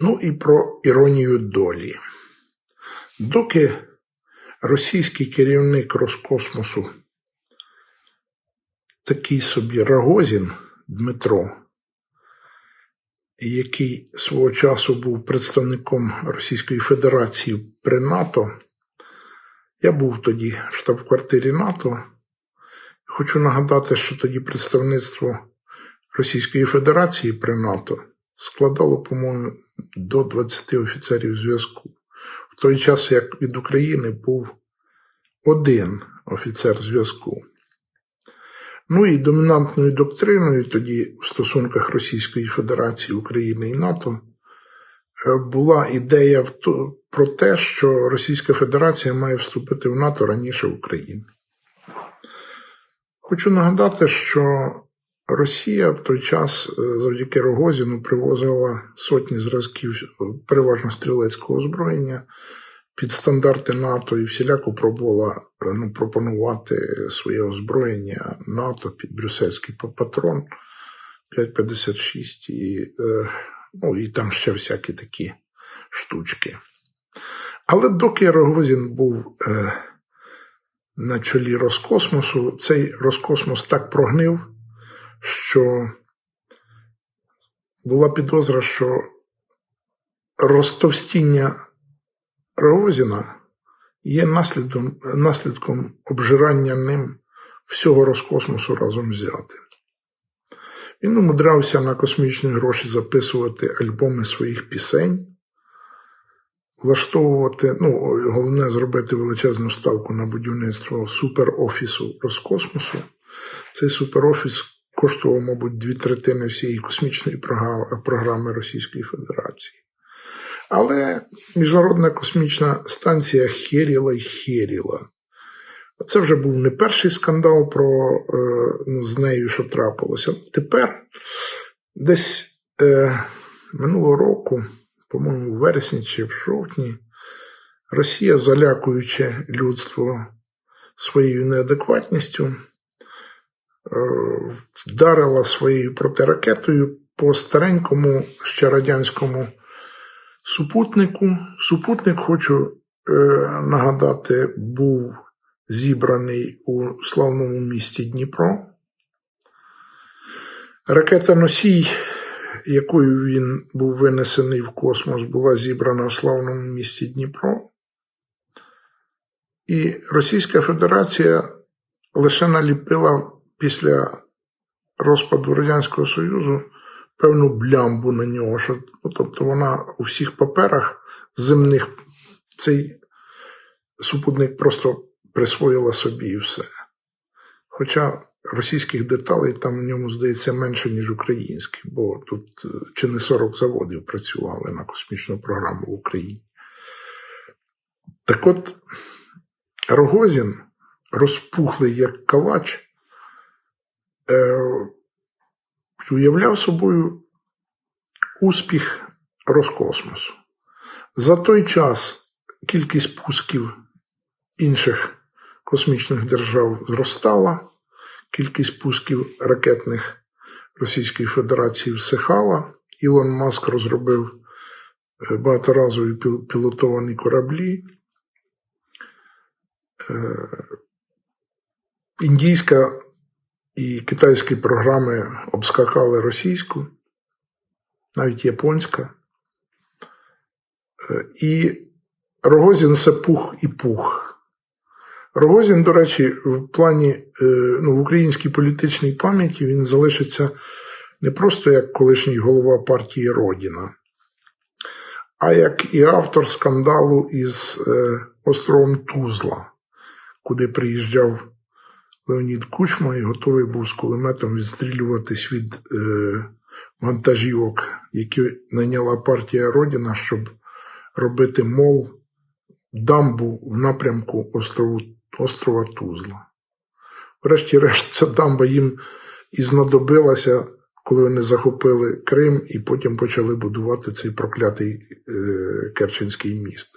Ну і про іронію долі. Доки російський керівник Роскосмосу, такий собі Рогозін Дмитро, який свого часу був представником Російської Федерації при НАТО, я був тоді в штаб-квартирі НАТО. Хочу нагадати, що тоді представництво Російської Федерації при НАТО складало, по-моєму, до 20 офіцерів зв'язку. В той час, як від України був один офіцер зв'язку. Ну і домінантною доктриною тоді в стосунках Російської Федерації, України і НАТО е, була ідея про те, що Російська Федерація має вступити в НАТО раніше України. Хочу нагадати, що Росія в той час е, завдяки Рогозіну привозила сотні зразків е, переважно стрілецького озброєння під стандарти НАТО і всіляко пробувала е, ну, пропонувати своє озброєння НАТО під брюссельський патрон 5,56 і, ну, і там ще всякі такі штучки. Але доки Рогозін був на чолі Роскосмосу, цей Роскосмос так прогнив, що була підозра, що розтовстіння Рогозіна є наслідком, наслідком обжирання ним всього Роскосмосу разом взяти. Він умудрався на космічні гроші записувати альбоми своїх пісень, влаштовувати, ну, головне зробити величезну ставку на будівництво суперофісу Роскосмосу. Цей суперофіс коштував, мабуть, дві третини всієї космічної програми Російської Федерації. Але Міжнародна космічна станція херіла й херіла. Це вже був не перший скандал про е, ну, з нею, що трапилося. Тепер, десь е, минулого року, по-моєму, в вересні чи в жовтні, Росія, залякуючи людство своєю неадекватністю, вдарила своєю протиракетою по старенькому ще радянському супутнику. Супутник, хочу е, нагадати, був зібраний у славному місті Дніпро. Ракета носій, якою він був винесений в космос, була зібрана в славному місті Дніпро. І Російська Федерація лише наліпила після розпаду Радянського Союзу певну блямбу на нього. Що, ну, тобто вона у всіх паперах земних цей супутник просто присвоїла собі і все. Хоча російських деталей там в ньому здається менше, ніж українських, бо тут е, чи не 40 заводів працювали на космічну програму в Україні. Так от, Рогозін, розпухлий як калач, уявляв собою успіх Роскосмосу. За той час кількість пусків інших космічних держав зростала, кількість пусків ракетних Російської Федерації всихала. Ілон Маск розробив е, багаторазові пілотовані кораблі. Е, Індійська і китайські програми обскакали російську, навіть японська. Е, І Рогозін все пух і пух. Рогозін, до речі, в плані е, ну, в українській політичній пам'яті він залишиться не просто як колишній голова партії Родіна, а як і автор скандалу із е, островом Тузла, куди приїжджав Леонід Кучма і готовий був з кулеметом відстрілюватись від е, вантажівок, які найняла партія Родіна, щоб робити мол дамбу в напрямку острову, острова Тузла. Врешті-решт, ця дамба їм і знадобилася, коли вони захопили Крим і потім почали будувати цей проклятий е, Керченський міст,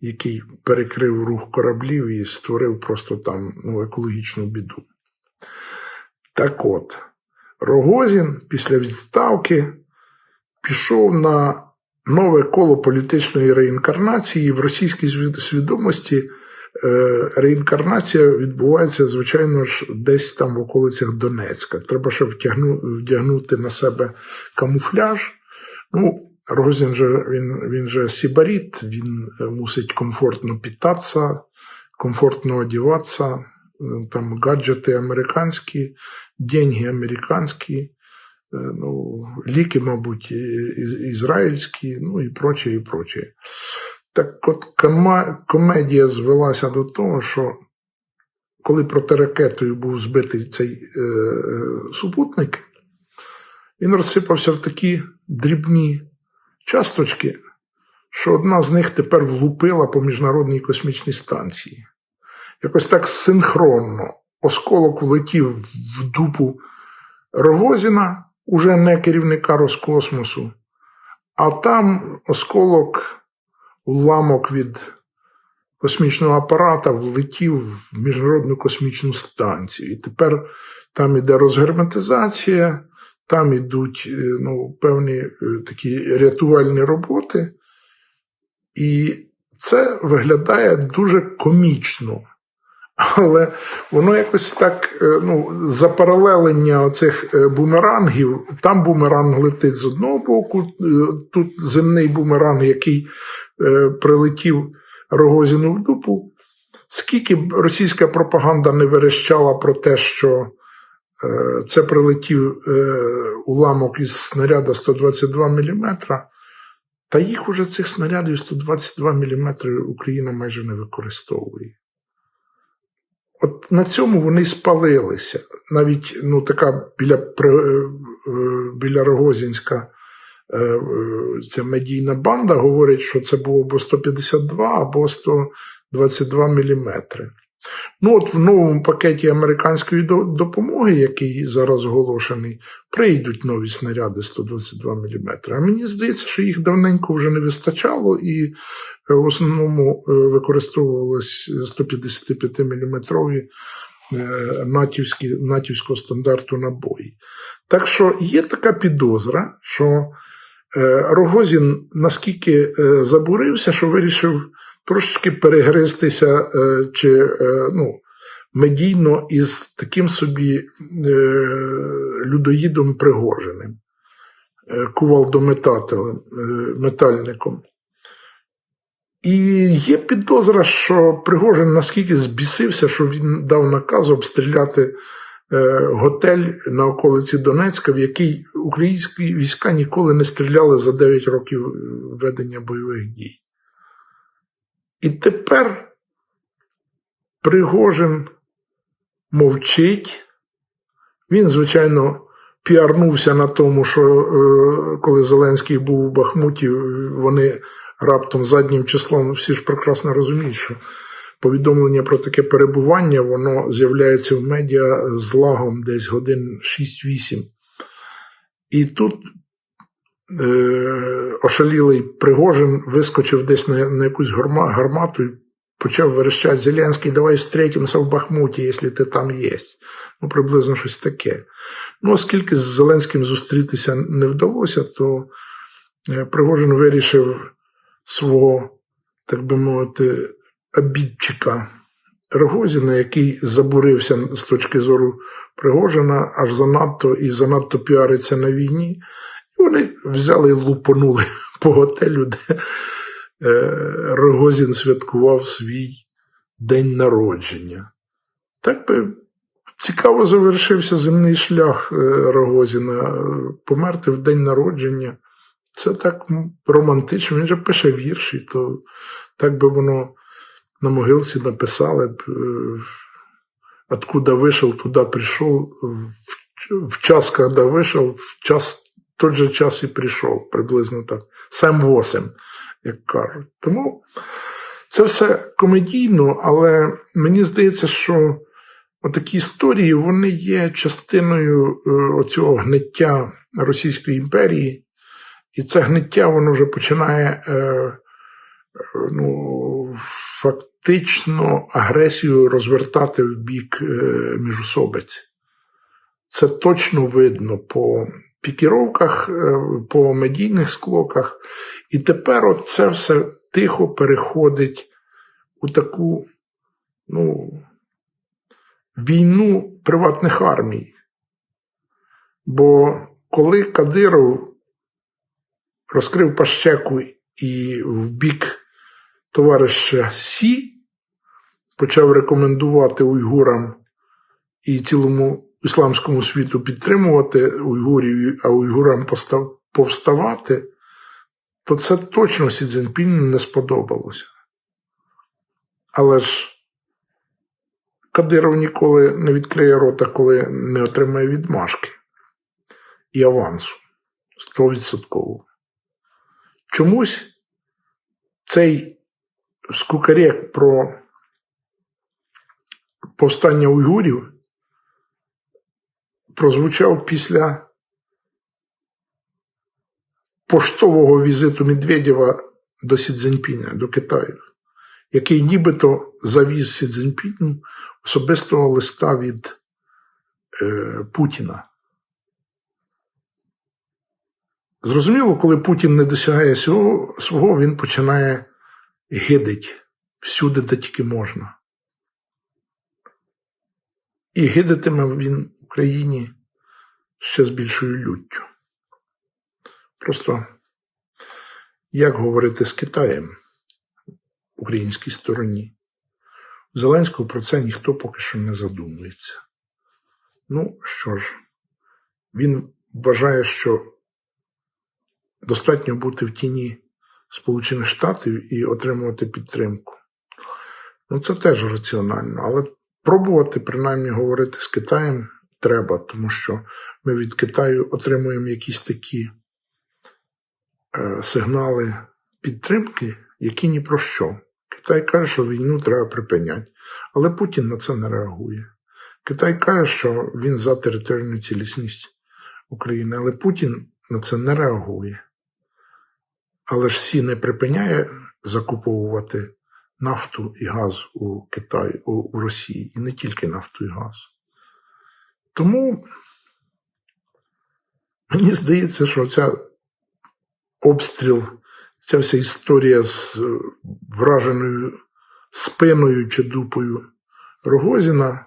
який перекрив рух кораблів і створив просто там ну, екологічну біду. Так от, Рогозін після відставки пішов на нове коло політичної реінкарнації. В російській свідомості е, реінкарнація відбувається, звичайно ж, десь там в околицях Донецька. Треба ще вдягнути на себе камуфляж. Ну, Рогозін же він, він же сибарит, він е, мусить комфортно питатися, комфортно одіватися, е, там гаджети американські, деньги американські, е, ну, ліки, мабуть, ізраїльські, ну і прочее, і прочее. Так от комедія звелася до того, що коли протиракетою був збитий цей е, супутник, він розсипався в такі дрібні часточки, що одна з них тепер влупила по міжнародній космічній станції. Якось так синхронно осколок влетів в дупу Рогозіна, уже не керівника Роскосмосу, а там осколок, уламок від космічного апарата влетів в міжнародну космічну станцію. І тепер там іде розгерметизація, там ідуть е, ну, певні е, такі рятувальні роботи, і це виглядає дуже комічно. Але воно якось так, е, ну, запаралелення оцих бумерангів, там бумеранг летить з одного боку, тут земний бумеранг, який прилетів Рогозіну в дупу. Скільки російська пропаганда не верещала про те, що це прилетів е, уламок із снаряда 122 мм, та їх уже цих снарядів 122 мм Україна майже не використовує. От на цьому вони спалилися. Навіть ну, така біля, е, біля Рогозінська е, е, ця медійна банда говорить, що це було або 152, або 122 міліметри. Ну, от в новому пакеті американської допомоги, який зараз оголошений, прийдуть нові снаряди 122 мм. А мені здається, що їх давненько вже не вистачало, і е, в основному використовувалися 155 мм натівські, натівського стандарту набої. Так що є така підозра, що е, Рогозін наскільки е, забурився, що вирішив трошечки перегристися е, чи е, ну, медійно із таким собі е, людоїдом Пригожиним, е, кувалдометателем, метальником. І є підозра, що Пригожин наскільки збісився, що він дав наказ обстріляти готель на околиці Донецька, в який українські війська ніколи не стріляли за 9 років ведення бойових дій. І тепер Пригожин мовчить. Він, звичайно, піарнувся на тому, що е, коли Зеленський був у Бахмуті, вони раптом заднім числом всі ж прекрасно розуміють, що повідомлення про таке перебування воно з'являється в медіа з лагом десь годин 6-8. І тут ошалілий Пригожин вискочив десь на, на якусь гарма, гармату і почав верещати Зеленський, давай встретимося в Бахмуті, якщо ти там є. Ну, приблизно щось таке. Ну, оскільки з Зеленським зустрітися не вдалося, то е, Пригожин вирішив свого, так би мовити, обідчика Рогозіна, який забурився з точки зору Пригожина, аж занадто і занадто піариться на війні. Вони взяли і лупанули по готелю, де е, Рогозін святкував свій день народження. Так би цікаво завершився земний шлях е, Рогозіна. Померти в день народження. Це так романтично. Він же пише вірші, то так би воно на могилці написали б. е, Откуда вышел, туда пришел. В, час, когда вышел, в час, тот же час і прийшов, приблизно так. Сем восем, як кажуть. Тому це все комедійно, але мені здається, що отакі історії вони є частиною е, оцього гниття Російської імперії, і це гниття воно вже починає е, е, ну, фактично агресію розвертати в бік міжусобиць. Це точно видно по пікіровках, е, по медійних склоках. І тепер от це все тихо переходить у таку ну, війну приватних армій. Бо коли Кадиров розкрив пащеку і в бік товариша Сі почав рекомендувати уйгурам і цілому ісламському світу підтримувати уйгурів, а уйгурам повставати, то це точно Сі Цзіньпіну не сподобалося. Але ж Кадиров ніколи не відкриє рота, коли не отримає відмашки і авансу 100%. Чомусь цей скукарєк про повстання уйгурів прозвучав після поштового візиту Медведєва до Сі Цзіньпіня, до Китаю, який нібито завіз Сі особистого листа від е, Путіна. Зрозуміло, коли Путін не досягає свого, свого він починає гидить всюди, де тільки можна. І гидатиме він Україні ще з більшою люттю. Просто як говорити з Китаєм українській стороні? У Зеленського про це ніхто поки що не задумується. Ну що ж, він вважає, що достатньо бути в тіні Сполучених Штатів і отримувати підтримку. Ну, це теж раціонально, але пробувати принаймні говорити з Китаєм треба, тому що ми від Китаю отримуємо якісь такі е, сигнали підтримки, які ні про що. Китай каже, що війну треба припиняти, але Путін на це не реагує. Китай каже, що він за територіальну цілісність України, але Путін на це не реагує. Але ж Сі не припиняє закуповувати нафту і газ у Китаї, у Росії, і не тільки нафту і газ. Тому мені здається, що ця обстріл, ця вся історія з е, враженою спиною чи дупою Рогозіна,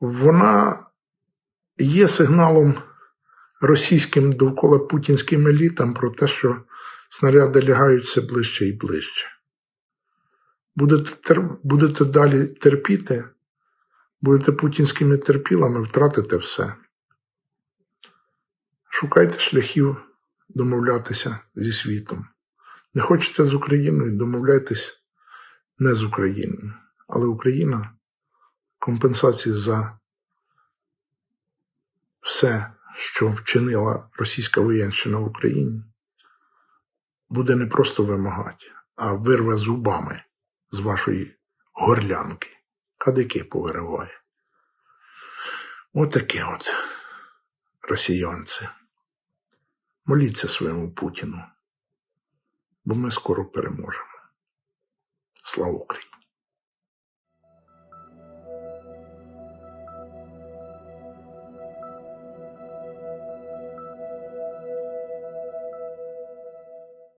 вона є сигналом російським довкола путінським елітам про те, що снаряди лягають все ближче і ближче. Будете, будете далі терпіти, будете путінськими терпілами, втратите все. Шукайте шляхів домовлятися зі світом. Не хочете з Україною, домовляйтесь не з Україною. Але Україна компенсації за все, що вчинила російська воєнщина в Україні, буде не просто вимагати, а вирве зубами з вашої горлянки. Кадики повириває. Отаке от, росіянці. Моліться своєму Путіну, бо ми скоро переможемо. Слава Україні!